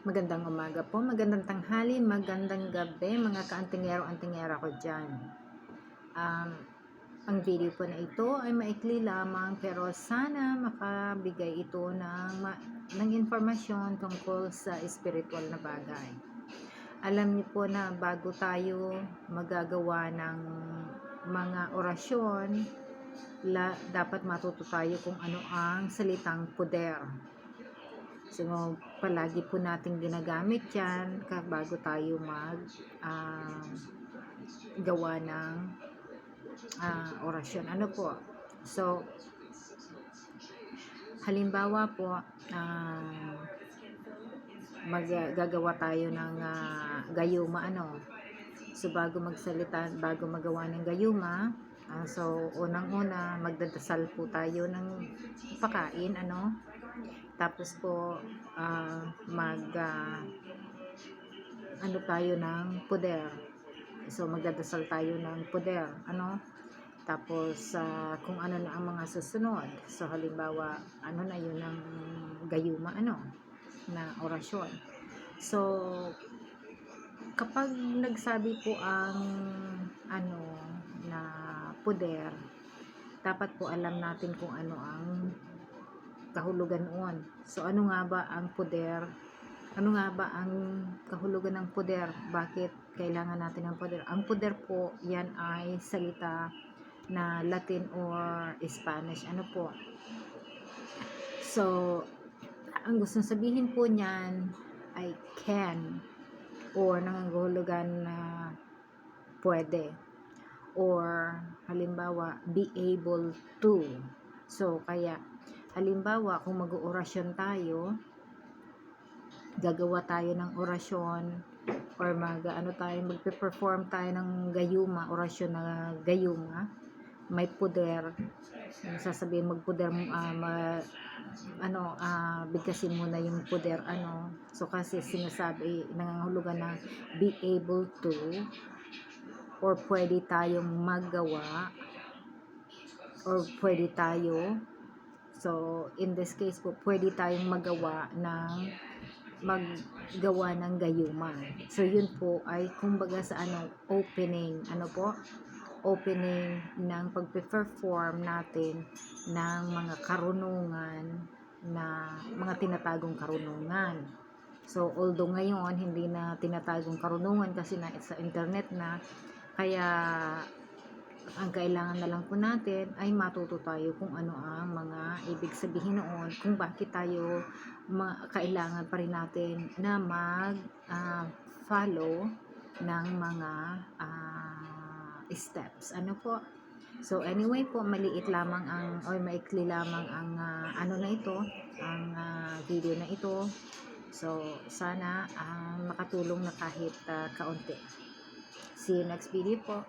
Magandang umaga po, magandang tanghali, magandang gabi mga kaantingero-antingera ko dyan. Um, ang video po na ito ay maikli lamang pero sana makabigay ito ng, ng informasyon tungkol sa spiritual na bagay. Alam niyo po na bago tayo magagawa ng mga orasyon, la, dapat matuto tayo kung ano ang salitang poder. So, palagi po natin ginagamit yan bago tayo mag ah, gawa ng ah, orasyon. Ano po? So, halimbawa po, ah, maggagawa tayo ng ah, gayuma, ano? So, bago magsalita, bago magawa ng gayuma, ah, so, unang-una, magdadasal po tayo ng pakain, ano? Tapos po, ah, mag, ah, ano tayo ng poder. So, magdadasal tayo ng poder, ano? Tapos, ah, kung ano na ang mga susunod. So, halimbawa, ano na yun ang gayuma, ano? Na orasyon. So, kapag nagsabi po ang, ano, na poder, dapat po alam natin kung ano ang kahulugan noon. So, ano nga ba ang poder? Ano nga ba ang kahulugan ng poder? Bakit kailangan natin ng poder? Ang poder po, yan ay salita na Latin or Spanish. Ano po? So, ang gustong sabihin po niyan ay can or nangangahulugan na pwede or halimbawa be able to. So, kaya halimbawa kung mag-orasyon tayo, gagawa tayo ng orasyon or mag ano tayo magpe-perform tayo ng gayuma, orasyon na gayuma, may poder. Sasabihin magpoder ah, ma, ano ah, bigkasin mo na yung poder ano. So kasi sinasabi nangangahulugan na be able to or pwede tayong maggawa or pwede tayo So, in this case po, pwede tayong magawa ng maggawa ng gayuma. So, yun po ay kumbaga sa ano, opening, ano po? Opening ng pagpe-perform natin ng mga karunungan na mga tinatagong karunungan. So, although ngayon hindi na tinatagong karunungan kasi na sa internet na, kaya ang kailangan na lang po natin ay matuto tayo kung ano ang mga ibig sabihin noon, kung bakit tayo kailangan pa rin natin na mag ah, follow ng mga ah, steps. Ano po? So anyway po, maliit lamang ang or maikli lamang ang ah, ano na ito, ang ah, video na ito. So sana ah, makatulong na kahit ah, kaunti. See you next video po.